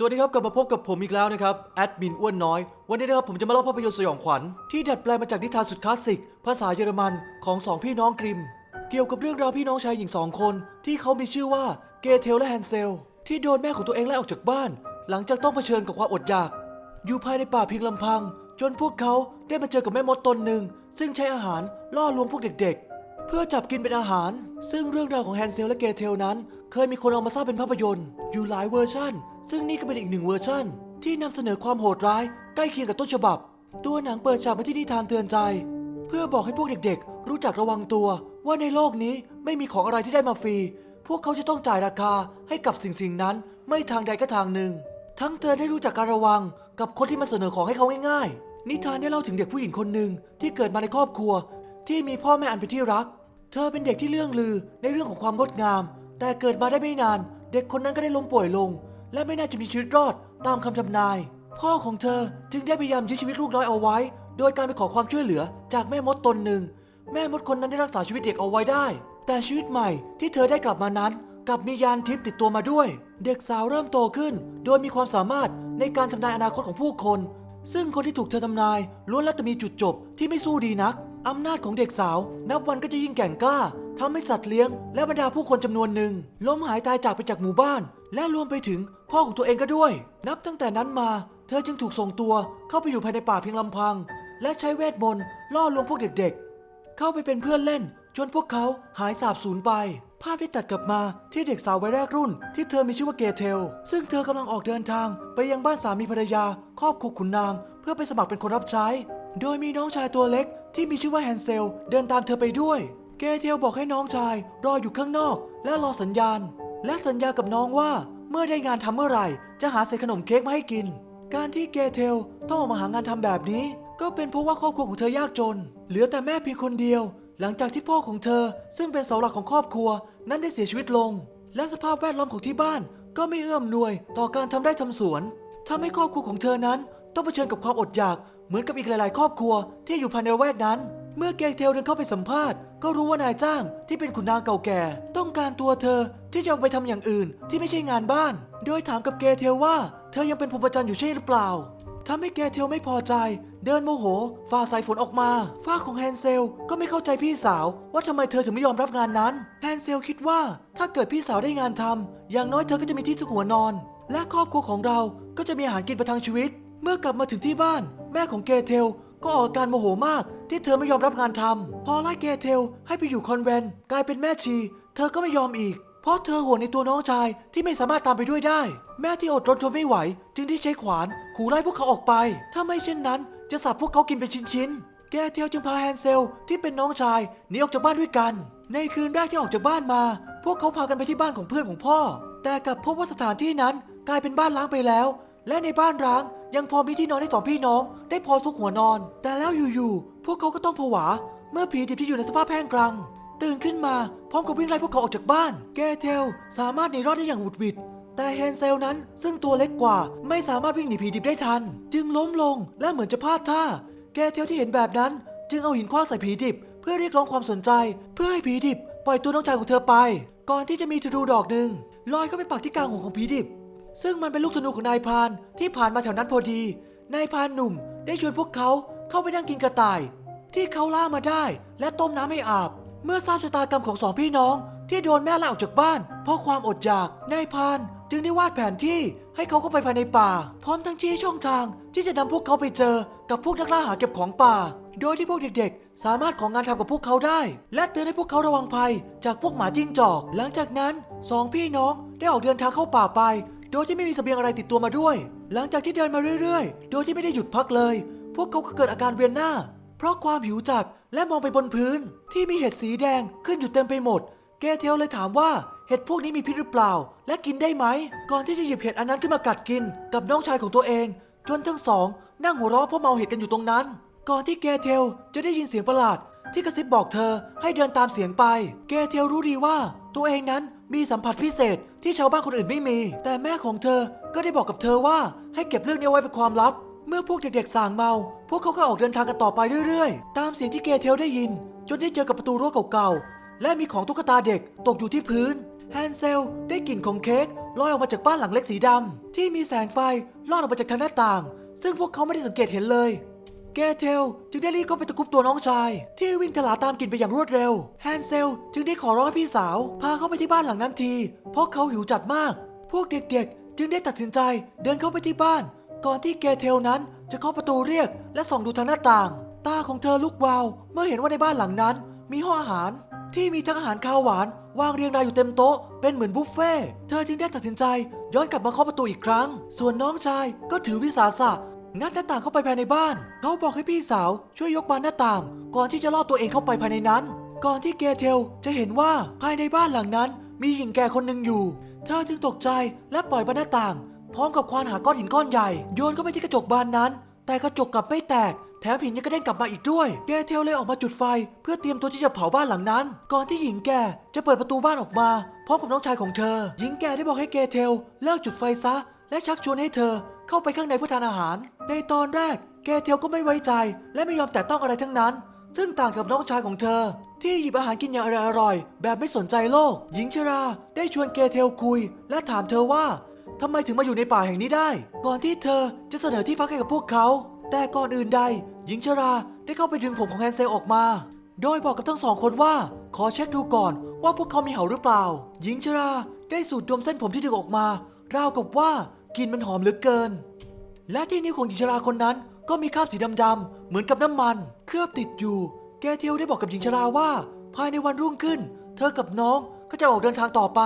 สวัสดีครับกลับมาพบกับผมอีกแล้วนะครับแอดมินอ้วนน้อย วันนี้นะครับผมจะมาเล่าภาพยนตร์สยองขวัญที่ดัดแปลงมาจากนิทานสุดคลาสสิก ภาษาเยอรมันของสองพี่น้องกริม เกี่ยวกับเรื่องราวพี่น้องชายหญิงสองคน ที่เขามีชื่อว่าเกเทลและแฮนเซล ที่โดนแม่ของตัวเองไล่ออกจากบ้าน หลังจากต้องเผชิญกับความอดอยาก อยู่ภายในป่าเพียงลำพัง จนพวกเขาได้มาเจอกับแม่มดตนหนึ่งซึ่งใช้อาหารล่อลวงพวกเด็กๆ เพื่อจับกินเป็นอาหาร ซึ่งเรื่องราวของแฮนเซลและเกเทลนั้น เคยมีคนเอามาสร้างเป็นภาพยนตร์ อยู่หลายเวอร์ชั่น ซึ่งนี่ก็เป็นอีกหนึ่งเวอร์ชั่น ที่นำเสนอความโหดร้ายใกล้เคียงกับต้นฉบับ ตัวหนังเปิดฉากมาที่นิทานเตือนใจ เพื่อบอกให้พวกเด็กๆ รู้จักระวังตัว ว่าในโลกนี้ไม่มีของอะไรที่ได้มาฟรี พวกเขาจะต้องจ่ายราคาให้กับสิ่งสิ่งนั้น ไม่ทางใดก็ทางหนึ่ง ทั้งเตือนให้รู้จักการระวังกับคนที่มาเสนอของให้เขาง่ายๆ นิทานได้เล่าถึงเด็กผู้หญิงคนหนึ่งที่เกิดมาในครอบครัว ที่มีพ่อแม่อันเป็นที่รัก เธอเป็นเด็กที่เลื่องลือในเรื่องของความงดงาม แต่เกิดมาได้ไม่นาน เด็กคนนั้นก็ได้ล้มป่วยลง และไม่น่าจะมีชีวิตรอดตามคำทำนาย พ่อของเธอจึงได้พยายามยื้อชีวิตลูกน้อยเอาไว้ โดยการไปขอความช่วยเหลือจากแม่มดตนหนึ่ง แม่มดคนนั้นได้รักษาชีวิตเด็กเอาไว้ได้ แต่ชีวิตใหม่ที่เธอได้กลับมานั้นกลับมียานทิพย์ติดตัวมาด้วย เด็กสาวเริ่มโตขึ้น โดยมีความสามารถในการทำนายอนาคตของผู้คน ซึ่งคนที่ถูกเธอทำนายล้วนแล้วแต่มีจุดจบที่ไม่สู้ดีนักอำนาจของเด็กสาว นับวันก็จะยิ่งแก่งกล้าทำให้สัตว์เลี้ยง และบรรดาผู้คนจำนวนหนึ่งล้มหายตายจากไปจากหมู่บ้าน และรวมไปถึง พ่อของตัวเองก็ด้วย นับตั้งแต่นั้นมา เธอจึงถูกส่งตัวเข้าไปอยู่ภายในป่าเพียงลำพัง และใช้เวทมนต์ล่อลวงพวกเด็กๆ เข้าไปเป็นเพื่อนเล่น จนพวกเขาหายสาบสูญไป ภาพที่ตัดกลับมาที่เด็กสาววัยแรกรุ่น ที่เธอมีชื่อว่าเกเทล ซึ่งเธอกำลังออกเดินทางไปยังบ้านสามีภรรยา ครอบครัวขุนนาง เพื่อไปสมัครเป็นคนรับใช้ โดยมีน้องชายตัวเล็ก ที่มีชื่อว่าแฮนเซล เดินตามเธอไปด้วย เกเทลบอกให้น้องชายรออยู่ข้างนอก และรอสัญญาณ และสัญญากับน้องว่า เมื่อได้งานทำเมื่อไหร่ จะหาเศษขนมเค้กมาให้กิน การที่เกเทลต้องออกมาหางานทำแบบนี้ ก็เป็นเพราะว่าครอบครัวของเธอยากจน เหลือแต่แม่เพียงคนเดียว หลังจากที่พ่อของเธอ ซึ่งเป็นเสาหลักของครอบครัว นั้นได้เสียชีวิตลง และสภาพแวดล้อมของที่บ้าน ก็ไม่เอื้อมหน่วยต่อการทำไร่ทำสวนทำให้ครอบครัวของเธอนั้น ต้องเผชิญกับความอดอยากเหมือนกับอีกหลาย ๆ ครอบครัวที่อยู่ภายในแวกนั้น เมื่อเกเทลเดินเข้าไปสัมภาษณ์ ก็รู้ว่านายจ้างที่เป็นขุนนางเก่าแก่ ต้องการตัวเธอที่จะเอาไปทำอย่างอื่นที่ไม่ใช่งานบ้าน โดยถามกับเกเทลว่า เธอยังเป็นพรหมจรรย์อยู่ใช่หรือเปล่าทำให้เกเทลไม่พอใจ เดินโมโหฝ่าสายฝนออกมาฝ้าของแฮนเซลก็ไม่เข้าใจพี่สาว ว่าทำไมเธอถึงไม่ยอมรับงานนั้นแฮนเซลคิดว่าถ้าเกิดพี่สาวได้งานทำอย่างน้อยเธอก็จะมีที่ซุกหัวนอน และครอบครัวของเราก็จะมีอาหารกินประทังชีวิต เมื่อกลับมาถึงที่บ้าน แม่ของเกเทล ก็ออกอาการโมโหมากที่เธอไม่ยอมรับงานทำพอไล่เกเทลให้ไปอยู่คอนแวนต์กลายเป็นแม่ชี เธอก็ไม่ยอมอีก เพราะเธอห่วงในตัวน้องชายที่ไม่สามารถตามไปด้วยได้ แม่ที่อดรนทนไม่ไหว จึงได้ใช้ขวานขู่ไล่พวกเขาออกไป ถ้าไม่เช่นนั้นจะสับพวกเขากินเป็นชิ้นๆแกเทียวจึงพาแฮนเซลที่เป็นน้องชายหนีออกจากบ้านด้วยกัน ในคืนแรกที่ออกจากบ้านมา พวกเขาพากันไปที่บ้านของเพื่อนของพ่อ แต่กลับพบว่าสถานที่นั้นกลายเป็นบ้านล้างไปแล้ว และในบ้านร้างยังพอมีที่นอนให้สองพี่น้อง ได้พอซุกหัวนอน แต่แล้วอยู่ๆ พวกเขาก็ต้องผวา เมื่อผีดิบที่อยู่ในสภาพแห้งกรัง ตื่นขึ้นมาพร้อมกับวิ่งไล่พวกเขาออกจากบ้าน แกเทลสามารถหนีรอดได้อย่างหวุดหวิด แต่แฮนเซลนั้นซึ่งตัวเล็กกว่าไม่สามารถวิ่งหนีผีดิบได้ทัน จึงล้มลงและเหมือนจะพลาดท่า แกเทลที่เห็นแบบนั้น จึงเอาหินคว้างใส่ผีดิบ เพื่อเรียกร้องความสนใจ เพื่อให้ผีดิบปล่อยตัวน้องชายของเธอไป ก่อนที่จะมีธนูดอกหนึ่งลอยเข้าไปปักที่กลางหัวของผีดิบ ซึ่งมันเป็นลูกธนูของนายพรานที่ผ่านมาแถวนั้นพอดี นายพรานหนุ่มได้ชวนพวกเขาเข้าไปนั่งกินกระต่าย ที่เขาล่ามาได้และต้มน้ำให้อาบ เมื่อทราบชะตากรรมของสองพี่น้อง ที่โดนแม่ไล่ออกจากบ้าน เพราะความอดอยากนายพรานจึงได้วาดแผนที่ให้เขาเข้าไปภายในป่า พร้อมทั้งชี้ช่องทางที่จะนำพวกเขาไปเจอกับพวกนักล่าหาเก็บของป่า โดยที่พวกเด็กๆ สามารถของงานทำกับพวกเขาได้ และเตือนให้พวกเขาระวังภัยจากพวกหมาจิ้งจอก หลังจากนั้นสองพี่น้องได้ออกเดินทางเข้าป่าไป โดยที่ไม่มีเสบียงอะไรติดตัวมาด้วย หลังจากที่เดินมาเรื่อยๆ โดยที่ไม่ได้หยุดพักเลย พวกเขาก็เกิดอาการเวียนหน้า เพราะความหิวจัดและมองไปบนพื้น ที่มีเห็ดสีแดงขึ้นอยู่เต็มไปหมดเกเทลเลยถามว่าเห็ดพวกนี้มีพิษหรือเปล่า และกินได้ไหม ก่อนที่จะหยิบเห็ดอันนั้นขึ้นมากัดกิน กับน้องชายของตัวเอง จนทั้งสอง นั่งหัวเราะเพราะเมาเห็ดกันอยู่ตรงนั้น ก่อนที่เกเทลจะได้ยินเสียงประหลาด ที่กระซิบบอกเธอให้เดินตามเสียงไปเกเทลรู้ดีว่า ตัวเองนั้นมีสัมผัสพิเศษ ที่ชาวบ้านคนอื่นไม่มี แต่แม่ของเธอก็ได้บอกกับเธอว่าให้เก็บเรื่องนี้ไว้เป็นความลับ เมื่อพวกเด็กๆส่างเมา พวกเขาก็ออกเดินทางกันต่อไปเรื่อยๆ ตามเสียงที่เกเทลได้ยิน จนได้เจอกับประตูรั้วเก่าๆ และมีของตุ๊กตาเด็กตกอยู่ที่พื้น แฮนเซลได้กลิ่นของเค้กลอยออกมาจากบ้านหลังเล็กสีดำที่มีแสงไฟลอดออกมาจากทางหน้าต่าง ซึ่งพวกเขาไม่ได้สังเกตเห็นเลย เกเทลจึงได้รีบเข้าไปตะคุบตัวน้องชาย ที่วิ่งทลาตามกลินไปอย่างรวดเร็ว แฮนเซลจึงได้ขอร้องให้พี่สาว พาเข้าไปที่บ้านหลังนั้นที เพราะเขาหิวจัดมาก พวกเด็กๆ จึงได้ตัดสินใจเดินเข้าไปที่บ้าน ก่อนที่เกเทลนั้นจะเคาะประตูเรียกและส่องดูทางหน้าต่าง ตาของเธอลุกวาว เมื่อเห็นว่าในบ้านหลังนั้น มีห้องอาหาร ที่มีทั้งอาหารคาวหวานวางเรียงรายอยู่เต็มโต๊ะเป็นเหมือนบุฟเฟ่เธอจึงได้ตัดสินใจย้อนกลับมาเคาะประตูอีกครั้ง ส่วนน้องชายก็ถือวิสาสะ งัดหน้าต่างเข้าไปภายในบ้าน เขาบอกให้พี่สาวช่วยยกบานหน้าต่าง ก่อนที่จะลอดตัวเองเข้าไปภายในนั้น ก่อนที่เกเทลจะเห็นว่าภายในบ้านหลังนั้น มีหญิงแก่คนหนึ่งอยู่ เธอจึงตกใจและปล่อยบานหน้าต่าง พร้อมกับควานหาก้อนหินก้อนใหญ่โยนเข้าไปที่กระจกบานนั้น แต่กระจกกลับไม่แตกแถมหินยังกระเด้งกลับมาอีกด้วยเกเทลเลยออกมาจุดไฟ เพื่อเตรียมตัวที่จะเผาบ้านหลังนั้น ก่อนที่หญิงแก่จะเปิดประตูบ้านออกมาพร้อมกับน้องชายของเธอ หญิงแก่ได้บอกให้เกเทลเลิกจุดไฟซะ และชักชวนให้เธอ เข้าไปข้างในเพื่อทานอาหาร ในตอนแรกเกเทลก็ไม่ไว้ใจ และไม่ยอมแตะต้องอะไรทั้งนั้น ซึ่งต่างกับน้องชายของเธอ ที่หยิบอาหารกินอย่างอร่อยๆแบบไม่สนใจโลก หญิงชราได้ชวนเกเทลคุย และถามเธอว่าทำไมถึงมาอยู่ในป่าแห่งนี้ได้ ก่อนที่เธอจะเสนอที่พักให้กับพวกเขา แต่ก่อนอื่นใด หญิงชราได้เข้าไปดึงผมของแฮนเซลออกมา โดยบอกกับทั้งสองคนว่า ขอเช็คดูก่อนว่าพวกเขามีเห่าหรือเปล่า หญิงชราได้สูดดมเส้นผมที่ดึงออกมา ราวกับว่า กลิ่นมันหอมเหลือเกิน และที่นิ้วของหญิงชราคนนั้น ก็มีคราบสีดำๆเหมือนกับน้ำมัน เคลือบติดอยู่ แกเทียวได้บอกกับหญิงชราว่า ภายในวันรุ่งขึ้น เธอกับน้องก็จะออกเดินทางต่อไป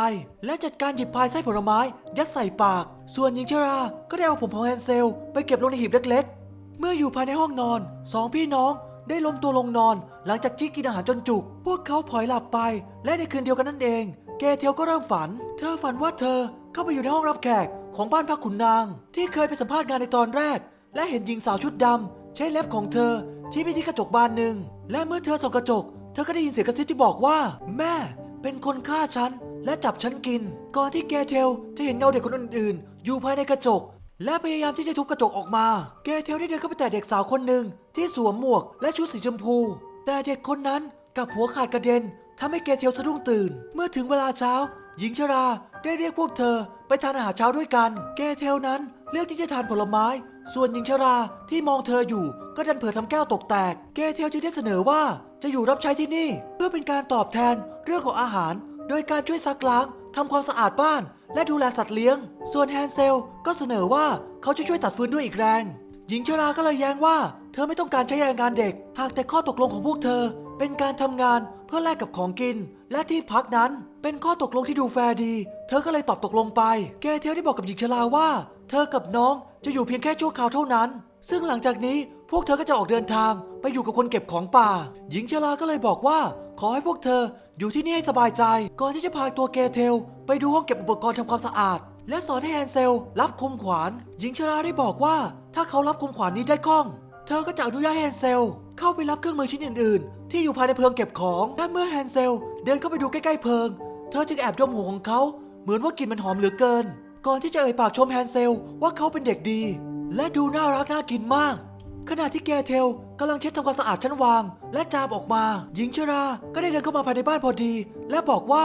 และจัดการหยิบพายไส้ผลไม้ ยัดใส่ปาก ส่วนหญิงชราก็ได้เอาผมของแฮนเซล ไปเก็บลงในหีบเล็ก ๆ เมื่ออยู่ภายในห้องนอนสองพี่น้องได้ล้มตัวลงนอน หลังจากที่กินอาหารจนจุก พวกเขาพลอยหลับไป และในคืนเดียวกันนั่นเอง เกเทียวก็เริ่มฝัน เธอฝันว่าเธอเข้าไปอยู่ในห้องรับแขก ของบ้านพักขุนนาง ที่เคยไปสัมภาษณ์งานในตอนแรก และเห็นหญิงสาวชุดดำใช้เล็บของเธอที่ไปที่กระจกบานหนึ่ง และเมื่อเธอส่องกระจก เธอก็ได้ยินเสียงกระซิบที่บอกว่า แม่เป็นคนฆ่าฉันและจับฉันกิน ก่อนที่เกเทลจะเห็นเงาเด็กคนอื่นๆ อยู่ภายในกระจก และพยายามที่จะทุบกระจกออกมาเกเทลได้เดินเข้าไปแต่เด็กสาวคนหนึ่งที่สวมหมวกและชุดสีชมพู แต่เด็กคนนั้นกับหัวขาดกระเด็นทำให้เกเทลสะดุ้งตื่น เมื่อถึงเวลาเช้า หญิงชราได้เรียกพวกเธอไปทานอาหารเช้าด้วยกันเกเทลนั้นเลือกที่จะทานผลไม้ ส่วนหญิงชราที่มองเธออยู่ก็ดันเผลอทำแก้วตกแตกเกเทลจึงได้เสนอว่าจะอยู่รับใช้ที่นี่ เพื่อเป็นการตอบแทนเรื่องของอาหาร โดยการช่วยซักล้างทำความสะอาดบ้าน และดูแลสัตว์เลี้ยง ส่วนแฮนเซลก็เสนอว่าเขาจะช่วยตัดฟืนด้วยอีกแรง หญิงชราก็เลยแย้งว่า เธอไม่ต้องการใช้แรงงานเด็ก หากแต่ข้อตกลงของพวกเธอ เป็นการทำงานเพื่อแลกกับของกิน และที่พักนั้น เป็นข้อตกลงที่ดูแฟร์ดี เธอก็เลยตอบตกลงไปเกเทลได้บอกกับหญิงชราว่า เธอกับน้องจะอยู่เพียงแค่ชั่วคราวเท่านั้น ซึ่งหลังจากนี้พวกเธอก็จะออกเดินทางไปอยู่กับคนเก็บของป่า หญิงชราก็เลยบอกว่า ขอให้พวกเธออยู่ที่นี่ให้สบายใจ ก่อนที่จะพาตัวเกเทล ไปดูห้องเก็บอุปกรณ์ทำความสะอาด และสอนให้แฮนเซล รับคมขวาน หญิงชราได้บอกว่า ถ้าเขารับคมขวานนี้ได้คล่อง เธอก็จะอนุญาตให้แฮนเซล เข้าไปรับเครื่องมือชิ้นอื่น ๆ ที่อยู่ภายในเพิงเก็บของและเมื่อแฮนเซล เดินเข้าไปดูใกล้ๆเพิง เธอจึงแอบดมหัวของเขา เหมือนว่ากลิ่นมันหอมเหลือเกิน ก่อนที่จะเอ่ยปากชมแฮนเซล ว่าเขาเป็นเด็กดี และดูน่ารักน่ากินมาก ขณะที่แกเทลกำลังเช็ดทำความสะอาดชั้นวาง และจามออกมา หญิงชราก็ได้เดินเข้ามาภายในบ้านพอดี และบอกว่า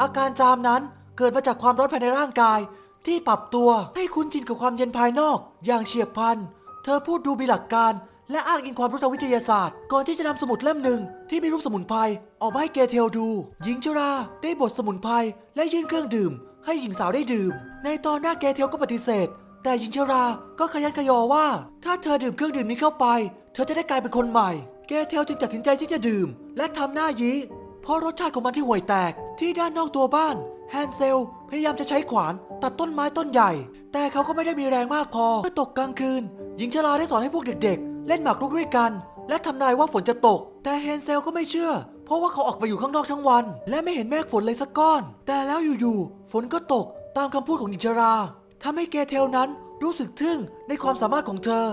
อาการจามนั้นเกิดมาจากความร้อนภายในร่างกาย ที่ปรับตัวให้คุ้นชินกับความเย็นภายนอก อย่างเฉียบพลัน เธอพูดดูมีหลักการ และอ้างอิงความรู้ทางวิทยาศาสตร์ ก่อนที่จะนำสมุดเล่มหนึ่งที่มีรูปสมุนไพรออกมาให้เกเทลดู หญิงชราได้บดสมุนไพรและยื่นเครื่องดื่ม ให้หญิงสาวได้ดื่ม ในตอนแรกเกเทลก็ปฏิเสธ แต่หญิงชราก็ขยันขยอว่า ถ้าเธอดื่มเครื่องดื่มนี้เข้าไป เธอจะได้กลายเป็นคนใหม่ เกเทลจึงตัดสินใจที่จะดื่ม และทำหน้ายี้เพราะรสชาติของมันที่ห่วยแตก ที่ด้านนอกตัวบ้านแฮนเซลพยายามจะใช้ขวานตัดต้นไม้ต้นใหญ่ แต่เขาก็ไม่ได้มีแรงมากพอเมื่อตกกลางคืน หญิงชราได้สอนให้พวกเด็ก เล่นหมากรุกด้วยกัน และทำนายว่าฝนจะตก แต่แฮนเซลก็ไม่เชื่อ เพราะว่าเขาออกไปอยู่ข้างนอกทั้งวัน และไม่เห็นเมฆฝนเลยสักก้อน แต่แล้วอยู่ๆฝนก็ตกตามคำพูดของหญิงชราทำให้เกเทลนั้นรู้สึกทึ่งในความสามารถของเธอ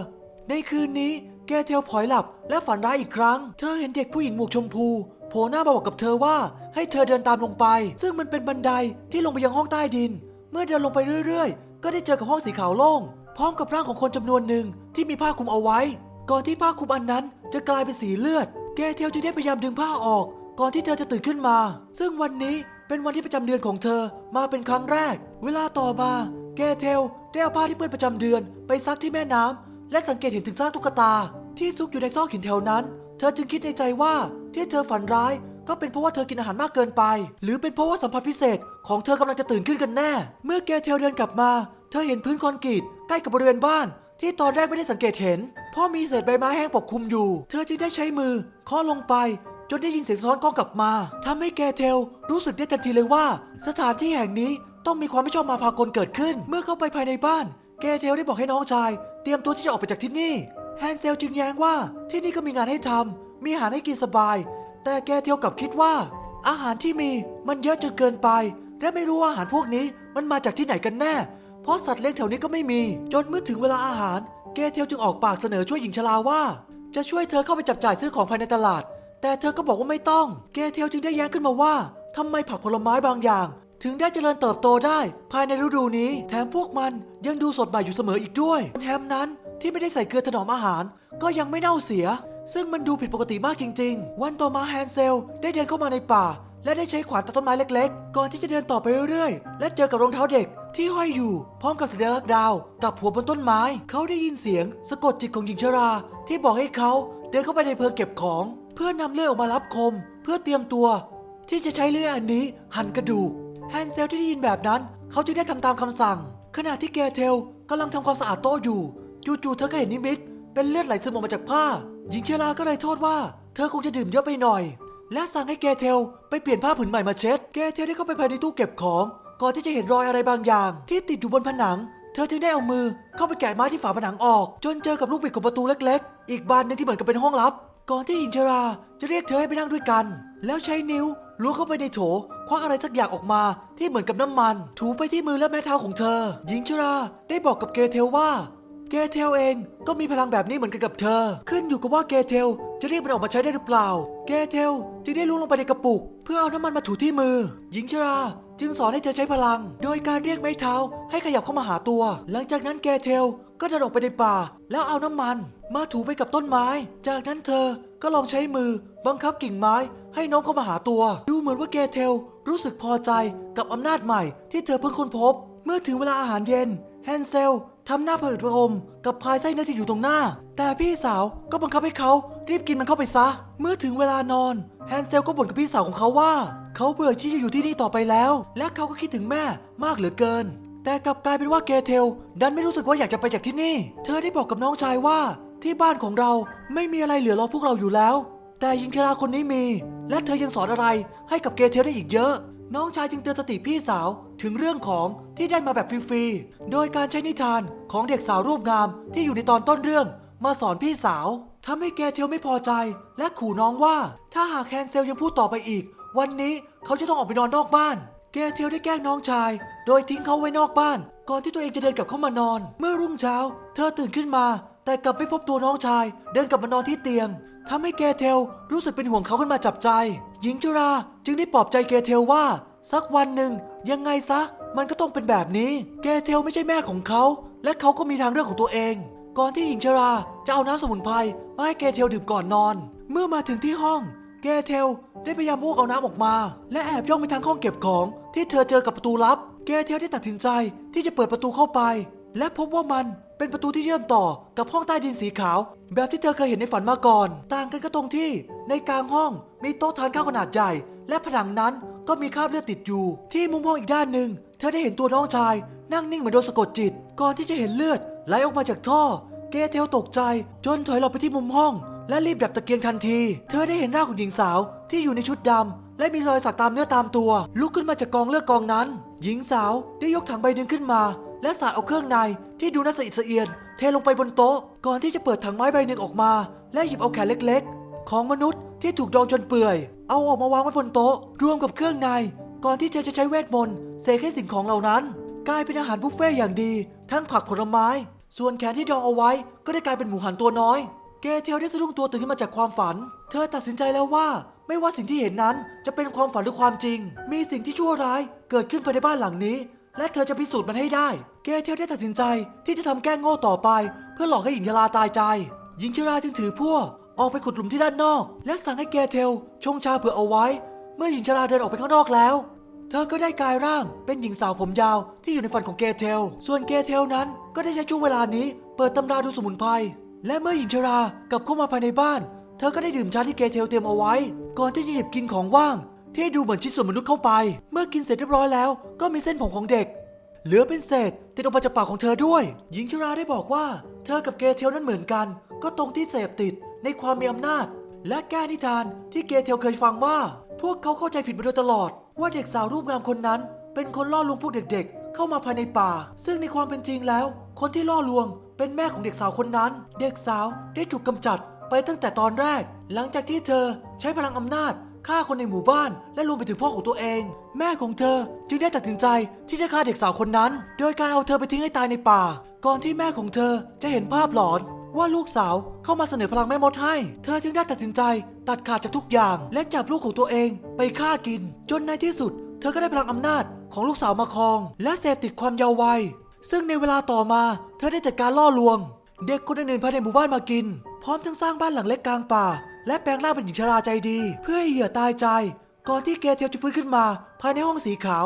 ในคืนนี้เกเทลพลอยหลับและฝันร้ายอีกครั้ง เธอเห็นเด็กผู้หญิงหมวกชมพูโผล่หน้ามาบอกกับเธอว่าให้เธอเดินตามลงไป ซึ่งมันเป็นบันไดที่ลงไปยังห้องใต้ดิน เมื่อเดินลงไปเรื่อย ๆ ก็ได้เจอกับห้องสีขาวโล่ง พร้อมกับร่างของคนจำนวนหนึ่งที่มีผ้าคลุมเอาไว้ ก่อนที่ผ้าคลุมอันนั้นจะกลายเป็นสีเลือดเกเทลจึงได้พยายามดึงผ้าออก ก่อนที่เธอจะตื่นขึ้นมา ซึ่งวันนี้เป็นวันที่ประจำเดือนของเธอมาเป็นครั้งแรก เวลาต่อมาเกเทลได้เอาผ้าที่เปื้อนประจำเดือนไปซักที่แม่น้ำและสังเกตเห็นถึงซากตุ๊กตา ที่ซุกอยู่ในซอกหินแถวนั้น เธอจึงคิดในใจว่าที่เธอฝันร้ายก็เป็นเพราะว่าเธอกินอาหารมากเกินไป หรือเป็นเพราะว่าสัมผัสพิเศษ ของเธอกำลังจะตื่นขึ้นกันแน่ เมื่อเกเทลเดินกลับมา เธอเห็นพื้นคอนกรีตใกล้กับบริเวณบ้าน ที่ตอนแรกไม่ได้สังเกตเห็น เพราะมีเศษใบไม้แห้งปกคลุมอยู่ เธอจึงได้ใช้มือเคาะลงไป จนได้ยินเสียงสะท้อนกล้องกลับมาทำให้แกเทลรู้สึกได้ทันทีเลยว่า สถานที่แห่งนี้ต้องมีความไม่ชอบมาพากลเกิดขึ้น เมื่อเข้าไปภายในบ้าน แกเทลได้บอกให้น้องชาย เตรียมตัวที่จะออกไปจากที่นี่แฮนเซลจึงแย้งว่าที่นี่ก็มีงานให้ทำมีอาหารให้กินสบาย แต่แกเทลกลับคิดว่า อาหารที่มีมันเยอะจนเกินไป และไม่รู้ว่าอาหารพวกนี้มันมาจากที่ไหนกันแน่ เพราะสัตว์เลี้ยงแถวนี้ก็ไม่มี จนเมื่อถึงเวลาอาหาร เกเทลจึงออกปากเสนอช่วยหญิงชราว่า จะช่วยเธอเข้าไปจับจ่ายซื้อของภายในตลาด แต่เธอก็บอกว่าไม่ต้อง เกเทลจึงได้แย้งขึ้นมาว่าทำไมผักผลไม้บางอย่าง ถึงได้เจริญเติบโตได้ภายในฤดูนี้ แถมพวกมันยังดูสดใหม่อยู่เสมออีกด้วย แถมนั้นที่ไม่ได้ใส่เกลือถนอมอาหาร ก็ยังไม่เน่าเสีย ซึ่งมันดูผิดปกติมากจริง ๆ วันต่อมาแฮนเซลได้เดินเข้ามาในป่า และได้ใช้ขวานตัดต้นไม้เล็ก ๆ ก่อนที่จะเดินต่อไปเรื่อยๆ และเจอกับรองเท้าเด็ก ที่ห้อยอยู่พร้อมกับสัญลักษณ์ดาว กับหัวบนต้นไม้ เขาได้ยินเสียงสะกดจิตของหญิงชรา ที่บอกให้เขาเดินเข้าไปในเพลิงเก็บของ เพื่อนำเลื่อยออกมารับคม เพื่อเตรียมตัว ที่จะใช้เลื่อยอันนี้หั่นกระดูกแฮนเซลที่ได้ยินแบบนั้น เขาจึงได้ทำตามคำสั่ง ขณะที่เกเทลกำลังทำความสะอาดโต๊ะอยู่ จู่ๆเธอก็เห็นนิมิต เป็นเลือดไหลซึมออกมาจากผ้า หญิงเชราก็เลยโทษว่า เธอคงจะดื่มเยอะไปหน่อย และสั่งให้เกเทลไปเปลี่ยนผ้าผืนใหม่มาเช็ดเกเทลได้เข้าไปภายในตู้เก็บของ ก่อนที่จะเห็นรอยอะไรบางอย่าง ที่ติดอยู่บนผนัง เธอจึงได้เอามือเข้าไปแกะไม้ที่ฝาผนังออก จนเจอกับลูกบิดของประตูเล็ก ๆ อีกบานหนึงที่เหมือนกับเป็นห้องลับ ก่อนที่หญิงชราจะเรียกเธอให้ไปนั่งด้วยกัน แล้วใช้นิ้วล้วงเข้าไปในโถควักอะไรสักอย่างออกมาที่เหมือนกับน้ำมัน ถูไปที่มือและแม่เท้าของเธอ หญิงชราได้บอกกับเกเทลว่า เกเทลเองก็มีพลังแบบนี้เหมือนกันกับเธอ ขึ้นอยู่กับว่าเกเทลจะเรียกมันออกมาใช้ได้หรือเปล่า เกเทลจึงได้ล้วงลงไปในกระปุก เพื่อเอาน้ำมันมาถูที่มือ หญิงชรา จึงสอนให้เธอใช้พลัง โดยการเรียกไม้เท้าให้ขยับเข้ามาหาตัว หลังจากนั้นเกเทลก็เดินออกไปในป่า แล้วเอาน้ำมัน มาถูไปกับต้นไม้ จากนั้นเธอก็ลองใช้มือบังคับกิ่งไม้ให้น้องเข้ามาหาตัว ดูเหมือนว่าเกเทลรู้สึกพอใจกับอำนาจใหม่ที่เธอเพิ่งค้นพบ เมื่อถึงเวลาอาหารเย็นแฮนเซลทำหน้าผอืดผะอมกับพายไส้เนื้อที่อยู่ตรงหน้า แต่พี่สาวก็บังคับให้เขารีบกินมันเข้าไปซะ เมื่อถึงเวลานอนแฮนเซลก็บ่นกับพี่สาวของเขาว่า เขาเบื่อที่จะอยู่ที่นี่ต่อไปแล้ว และเขาก็คิดถึงแม่มากเหลือเกิน แต่กลับกลายเป็นว่าเกเทล ดันไม่รู้สึกว่าอยากจะไปจากที่นี่ เธอได้บอกกับน้องชายว่า ที่บ้านของเราไม่มีอะไรเหลือรอพวกเราอยู่แล้ว แต่หญิงชราคนนี้มี และเธอยังสอนอะไรให้กับเกเทลได้อีกเยอะ น้องชายจึงเตือนสติพี่สาวถึงเรื่องของที่ได้มาแบบฟรีๆโดยการใช้นิทานของเด็กสาวรูปงามที่อยู่ในตอนต้นเรื่องมาสอนพี่สาวทำให้เกเทลไม่พอใจ และขู่น้องว่า ถ้าหากแคนเซลยังพูดต่อไปอีก วันนี้เขาจะต้องออกไปนอนนอกบ้านเกเทลได้แกล้งน้องชาย โดยทิ้งเขาไว้นอกบ้าน ก่อนที่ตัวเองจะเดินกลับเข้ามานอน เมื่อรุ่งเช้า เธอตื่นขึ้นมา แต่กลับไม่พบตัวน้องชาย เดินกลับมานอนที่เตียงทำให้เกเทลรู้สึกเป็นห่วงเขาขึ้นมาจับใจ หญิงจุราจึงได้ปลอบใจเกเทลว่า สักวันหนึ่งยังไงซะ มันก็ต้องเป็นแบบนี้เกเทลไม่ใช่แม่ของเขา และเขาก็มีทางเลือกของตัวเอง ก่อนที่หญิงชราจะเอาน้ำสมุนไพรมาให้เกเทลดื่มก่อนนอน เมื่อมาถึงที่ห้อง เกเทลได้พยายามพวกเอาน้ำออกมา และแอบย่องไปทางห้องเก็บของที่เธอเจอกับประตูลับเกเทลได้ตัดสินใจที่จะเปิดประตูเข้าไป และพบว่ามันเป็นประตูที่เชื่อมต่อกับห้องใต้ดินสีขาว แบบที่เธอเคยเห็นในฝันมาก่อน ต่างกันก็ตรงที่ในกลางห้องมีโต๊ะทานข้าวขนาดใหญ่ และผนังนั้นก็มีคราบเลือดติดอยู่ ที่มุมห้องอีกด้านหนึ่งเธอได้เห็นตัวน้องชาย นั่งนิ่งเหมือนโดนสะกดจิต ก่อนที่จะเห็นเลือดไหลออกมาจากท่อ เกเทลตกใจ จนถอยหลบไปที่มุมห้อง และรีบดับตะเกียงทันที เธอได้เห็นหน้าของหญิงสาวที่อยู่ในชุดดำและมีรอยสักตามเนื้อตามตัว ลุกขึ้นมาจากกองเลือดกองนั้น หญิงสาวได้ยกถังใบหนึ่งขึ้นมา และสาดเอาเครื่องในที่ดูน่าสะอิดสะเอียนเทลงไปบนโต๊ะ ก่อนที่จะเปิดถังไม้ใบหนึ่งออกมา และหยิบเอาแขนเล็กๆ ของมนุษย์ที่ถูกดองจนเปื่อย เอาออกมาวางไว้บนโต๊ะ รวมกับเครื่องใน ก่อนที่เธอจะใช้เวทมนต์เสกให้สิ่งของเหล่านั้น กลายเป็นอาหารบุฟเฟ่ต์อย่างดี ทั้งผักผลไม้ ส่วนแขนที่ดองเอาไว้ก็ได้กลายเป็นหมูหันตัวน้อย เกเทลได้สะดุ้งตัวตื่นขึ้นมาจากความฝัน เธอตัดสินใจแล้วว่า ไม่ว่าสิ่งที่เห็นนั้นจะเป็นความฝันหรือความจริง มีสิ่งที่ชั่วร้ายเกิดขึ้นภายในบ้านหลังนี้ และเธอจะพิสูจน์มันให้ได้ เกเทลได้ตัดสินใจที่จะทำแกล้งโง่ต่อไป เพื่อหลอกให้หญิงชราตายใจ หญิงชราจึงถือพวกออกไปขุดหลุมที่ด้านนอก และสั่งให้เกเทลชงชาเผื่อเอาไว้ เมื่อหญิงชราเดินออกไปข้างนอกแล้ว เธอก็ได้กลายร่างเป็นหญิงสาวผมยาวที่อยู่ในฝันของเกเทล ส่วนเกเทลนั้นก็ได้ใช้ช่วงเวลานี้ เปิดตำราดูสมุนไพร และเมื่อหญิงชรากลับเข้ามาภายในบ้าน เธอก็ได้ดื่มชาที่เกเทลเตรียมเอาไว้ ก่อนที่จะหยิบกินของว่าง ที่ดูเหมือนชิ้นส่วนมนุษย์เข้าไป เมื่อกินเสร็จเรียบร้อยแล้ว ก็มีเส้นผมของเด็ก เหลือเป็นเศษติดออกมาจากปากของเธอด้วย หญิงชราได้บอกว่า เธอกับเกเทลนั้นเหมือนกัน ก็ตรงที่เสพติดในความมีอำนาจ และแก้นิทานที่เกเทลเคยฟังว่า พวกเขาเข้าใจผิดมาโดยตลอด ว่าเด็กสาวรูปงามคนนั้น เป็นคนล่อลวงพวกเด็กๆ เข้ามาภายในป่า ซึ่งในความเป็นจริงแล้ว คนที่ล่อลวง เป็นแม่ของเด็กสาวคนนั้น เด็กสาวได้ถูกกำจัดไปตั้งแต่ตอนแรก หลังจากที่เธอใช้พลังอำนาจฆ่าคนในหมู่บ้าน และรวมไปถึงพ่อของตัวเอง แม่ของเธอจึงได้ตัดสินใจที่จะฆ่าเด็กสาวคนนั้น โดยการเอาเธอไปทิ้งให้ตายในป่า ก่อนที่แม่ของเธอจะเห็นภาพหลอนว่าลูกสาวเข้ามาเสนอพลังแม่มดให้ เธอจึงได้ตัดสินใจตัดขาดจากทุกอย่าง และจับลูกของตัวเองไปฆ่ากิน จนในที่สุด เธอก็ได้พลังอำนาจของลูกสาวมาครอง และเสพติดความเยาว์วัย ซึ่งในเวลาต่อมาเธอได้จัดการล่อลวง เด็กคนอื่นๆภายในหมู่บ้านมากิน พร้อมทั้งสร้างบ้านหลังเล็กกลางป่า และแปลงร่างเป็นหญิงชราใจดี เพื่อให้เหยื่อตายใจ ก่อนที่เกเทลจะฟื้นขึ้นมา ภายในห้องสีขาว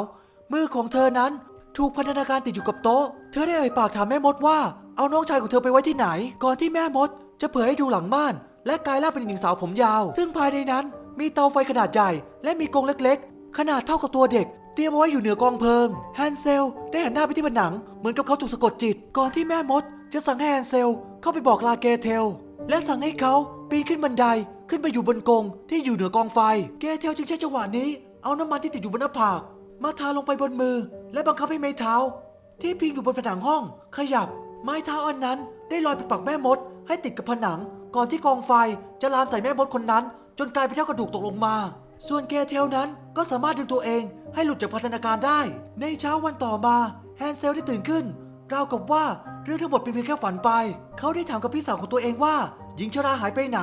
มือของเธอนั้นถูกพันธนาการติดอยู่กับโต๊ะ เธอได้เอ่ยปากถามแม่มดว่า เอาน้องชายของเธอไปไว้ที่ไหน ก่อนที่แม่มด จะเผยให้ดูหลังม่าน และกลายร่างเป็นหญิงสาวผมยาว ซึ่งภายในนั้นมีเตาไฟขนาดใหญ่ และมีกรงเล็กๆ ขนาดเท่ากับตัวเด็ก เตรียมเอาไว้อยู่เหนือกองเพลิงแฮนเซลได้หันหน้าไปที่ผนัง เหมือนกับเขาถูกสะกดจิต ก่อนที่แม่มด จะสั่งให้แฮนเซลเข้าไปบอกลาเกเทล และสั่งให้เขาปีนขึ้นบันไดขึ้นไปอยู่บนกรงที่อยู่เหนือกองไฟ เกเทลจึงใช้จังหวะนี้ เอาน้ำมันที่ติดอยู่บนหน้าผาก มาทาลงไปบนมือ และบังคับให้ไม้เท้า ที่พิงอยู่บนผนังห้อง ขยับ ไม้เท้าอันนั้น ได้ลอยไปปักแม่มด ให้ติดกับผนัง ก่อนที่กองไฟจะลามใส่แม่มดคนนั้น จนกลายเป็นเท่ากระดูกตกลงมา ส่วนเกเทลนั้นก็สามารถดึงตัวเองให้หลุดจากพันธนาการได้ ในเช้าวันต่อมาแฮนเซลได้ตื่นขึ้นราวกับว่าเรื่องทั้งหมดเป็นเพียงแค่ฝันไป เขาได้ถามกับพี่สาวของตัวเองว่า หญิงชราหายไปไหน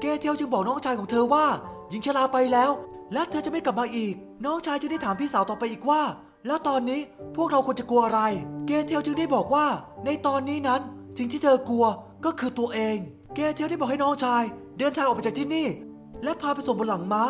เกเทลจึงบอกน้องชายของเธอว่า หญิงชราไปแล้ว และเธอจะไม่กลับมาอีก น้องชายจึงได้ถามพี่สาวต่อไปอีกว่า แล้วตอนนี้พวกเราควรจะกลัวอะไรเกเทลจึงได้บอกว่า ในตอนนี้นั้นสิ่งที่เธอกลัวก็คือตัวเองเกเทลได้บอกให้น้องชาย เดินทางออกไปจากที่นี่ และพาไปส่งบนหลังม้า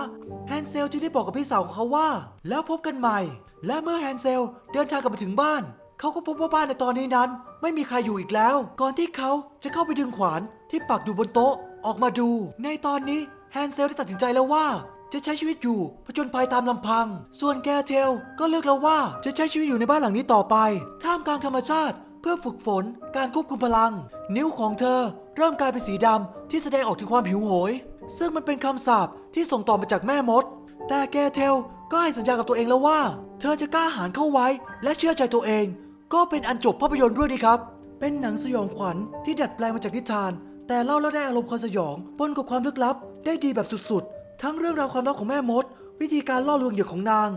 แฮนเซลจึงได้บอกกับพี่สาวของเขาว่า แล้วพบกันใหม่ และเมื่อแฮนเซลเดินทางกลับมาถึงบ้าน เขาก็พบว่าบ้านในตอนนี้นั้น ไม่มีใครอยู่อีกแล้ว ก่อนที่เขาจะเข้าไปดึงขวานที่ปักอยู่บนโต๊ะออกมาดู ในตอนนี้แฮนเซลได้ตัดสินใจแล้วว่า จะใช้ชีวิตอยู่ผจญภัยตามลำพัง ส่วนแกเทลก็เลือกแล้วว่าจะใช้ชีวิตอยู่ในบ้านหลังนี้ต่อไป ท่ามกลางธรรมชาติ เพื่อฝึกฝนการควบคุมพลัง นิ้วของเธอเริ่มกลายเป็นสีดำที่แสดงออกถึงความหิวโหย ซึ่งมันเป็นคำสาปที่ส่งต่อมาจากแม่มด แต่แกเทลก็ให้สัญญากับตัวเองแล้วว่า เธอจะกล้าหาญเข้าไว้ และเชื่อใจตัวเอง ก็เป็นอันจบภาพยนตร์ด้วยนี่ครับ เป็นหนังสยองขวัญที่ดัดแปลงมาจากนิทาน แต่เล่าแล้วได้อารมณ์ความสยองปนกับความลึกลับ ได้ดีแบบสุดๆ ทั้งเรื่องราวความลับของแม่มด วิธีการล่อลวงเหยื่อของนาง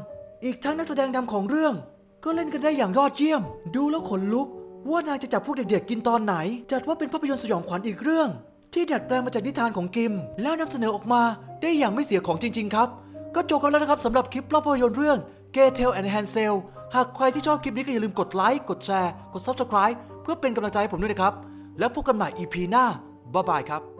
อีกทั้งนักแสดงนำของเรื่อง ก็เล่นกันได้อย่างยอดเยี่ยม ดูแล้วขนลุกว่านางจะจับพวกเด็กๆกินตอนไหน จัดว่าเป็นภาพยนตร์สยองขวัญอีกเรื่อง ที่ดัดแปลงมาจากนิทานของกิม แล้วนำเสนอออกมาได้อย่างไม่เสียของจริง ๆ ครับ ก็จบกันแล้วนะครับสำหรับคลิปเล่าภาพยนตร์เรื่อง g a t e l and Hansel หากใครที่ชอบคลิปนี้ก็อย่าลืมกดไลค์กดแชร์ กด Subscribe เพื่อเป็นกำลังใจให้ผมด้วยนะครับ แล้วพบกันใหม่ EP หน้าบ๊ายบายครับ